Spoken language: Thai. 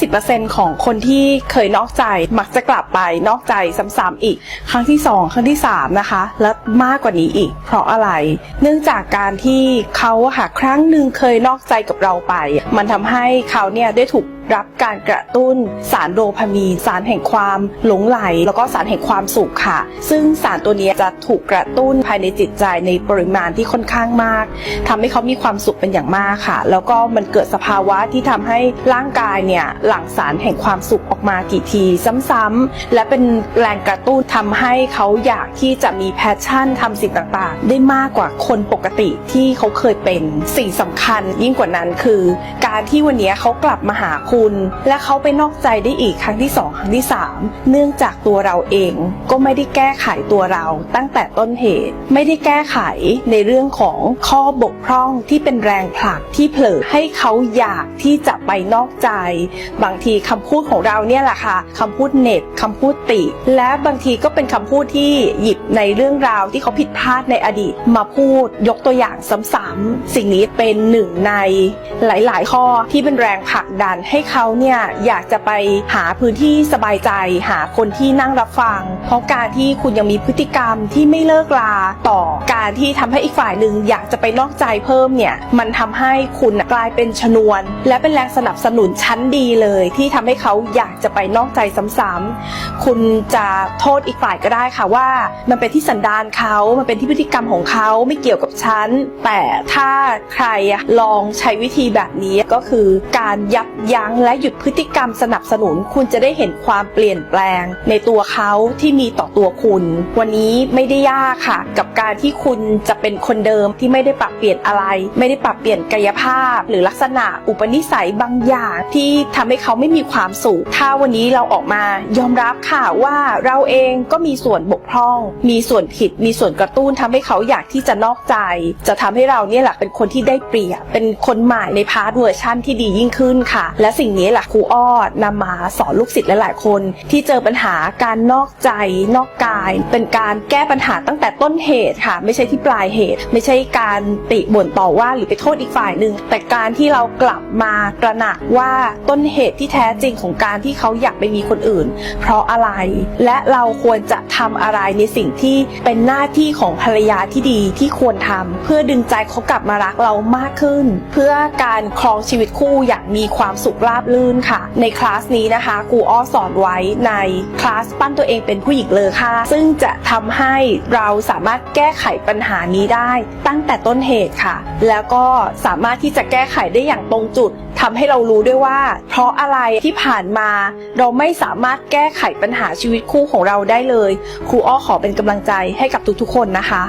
90%ของคนที่เคยนอกใจมักจะกลับไปนอกใจซ้ำๆอีก ครั้งที่ 2 ครั้งที่ 3 นะคะ และมากกว่านี้อีก เพราะอะไร เนื่องจากการที่เขาอะค่ะครั้งหนึ่งเคยนอกใจกับเราไป มันทำให้เขาเนี่ยได้ถูกรับการกระตุ้นสารโดพามีนสารแห่งความหลงไหล แล้วก็สารแห่งความสุขค่ะ ซึ่งสารตัวนี้จะถูกกระตุ้นภายในจิตใจในปริมาณที่ค่อนข้างมากทำให้เขามีความสุขเป็นอย่างมากค่ะ แล้วก็มันเกิดสภาวะที่ทำให้ร่างกายเนี่ยหลั่งสารแห่งความสุขออกมากี่ทีซ้ำๆและเป็นแรงกระตุ้นทำให้เขาอยากที่จะมีแพชชั่นทำสิ่งต่างๆ ได้มากกว่าคนปกติที่เขาเคยเป็นสิ่งสำคัญยิ่งกว่านั้นคือ การที่วันนี้เขากลับมาหาคุณ และเขาไปนอกใจได้อีกครั้งที่สองครั้งที่สามเนื่องจากตัวเราเองก็ไม่ได้แก้ไขตัวเราตั้งแต่ต้นเหตุ ไม่ได้แก้ไขในเรื่องของข้อบกพร่องที่เป็นแรงผลักที่เผลอให้เขาอยากที่จะไปนอกใจบางทีคำพูดของเราเนี่ยแหละค่ะคำพูดเน็บคำพูดติ และบางทีก็เป็นคำพูดที่หยิบในเรื่องราวที่เขาผิดพลาดในอดีต มาพูดยกตัวอย่างซ้ำๆสิ่งนี้เป็นหนึ่งในหลาย ๆ ข้อที่เป็นแรงผลักดันให้เขาเนี่ยอยากจะไปหาพื้นที่สบายใจ หาคนที่นั่งรับฟัง เพราะการที่คุณยังมีพฤติกรรมที่ไม่เลิกลาต่อการที่ทำให้อีกฝ่ายหนึ่งอยากจะไปนอกใจเพิ่มเนี่ยมันทำให้คุณกลายเป็นชนวน และเป็นแรงสนับสนุนชั้นดีเลยที่ทำให้เขาอยากจะไปนอกใจซ้ำๆคุณจะโทษอีกฝ่ายก็ได้ค่ะว่า มันเป็นที่สันดานเขา มันเป็นที่พฤติกรรมของเขาไม่เกี่ยวกับฉัน แต่ถ้าใครลองใช้วิธีแบบนี้ก็คือการยับยั้งและหยุดพฤติกรรมสนับสนุน คุณจะได้เห็นความเปลี่ยนแปลง ในตัวเขาที่มีต่อตัวคุณ วันนี้ไม่ได้ยากค่ะ กับการที่คุณจะเป็นคนเดิมที่ไม่ได้ปรับเปลี่ยนอะไร ไม่ได้ปรับเปลี่ยนกายภาพ หรือลักษณะอุปนิสัยบางอย่างที่ทำให้เขาไม่มีความสุข ถ้าวันนี้เราออกมายอมรับค่ะว่าเราเองก็มีส่วนบกพร่อง มีส่วนผิด มีส่วนกระตุ้นทำให้เขาอยากที่จะนอกใจ จะทำให้เราเนี่ยแหละเป็นคนที่ได้เปรียบ เป็นคนใหม่ในพาร์ทเวอร์ชั่นที่ดียิ่งขึ้นค่ะ และสิ่งนี้แหละครูอ้อนำมาสอนลูกศิษย์หลายๆ คน ที่เจอปัญหาการนอกใจ นอกกาย เป็นการแก้ปัญหาตั้งแต่ต้นเหตุค่ะ ไม่ใช่ที่ปลายเหตุ ไม่ใช่การติบ่นต่อว่าหรือไปโทษอีกฝ่ายหนึ่งแต่การที่เรากลับมาตระหนักว่าต้นเหตุที่แท้จริงของการที่เขาอยากไปมีคนอื่น เพราะอะไร และเราควรจะทำอะไรในสิ่งที่เป็นหน้าที่ของภรรยาที่ดีที่ควรทำเพื่อดึงใจเขากลับมารักเรามากขึ้น เพื่อการครองชีวิตคู่อย่างมีความสุขราบรื่นค่ะ ในคลาสนี้นะคะครูอ้อสอนไว้ในคลาสปั้นตัวเองเป็นผู้หญิงเลยค่ะ ซึ่งจะทำให้เราสามารถแก้ไขปัญหานี้ได้ตั้งแต่ต้นเหตุค่ะ แล้วก็สามารถที่จะแก้ไขได้อย่างตรงจุดทำให้เรารู้ด้วยว่า เพราะอะไรที่ผ่านมา เราไม่สามารถแก้ไขปัญหาชีวิตคู่ของเราได้เลย ครูอ้อขอเป็นกำลังใจให้กับทุกๆคนนะคะ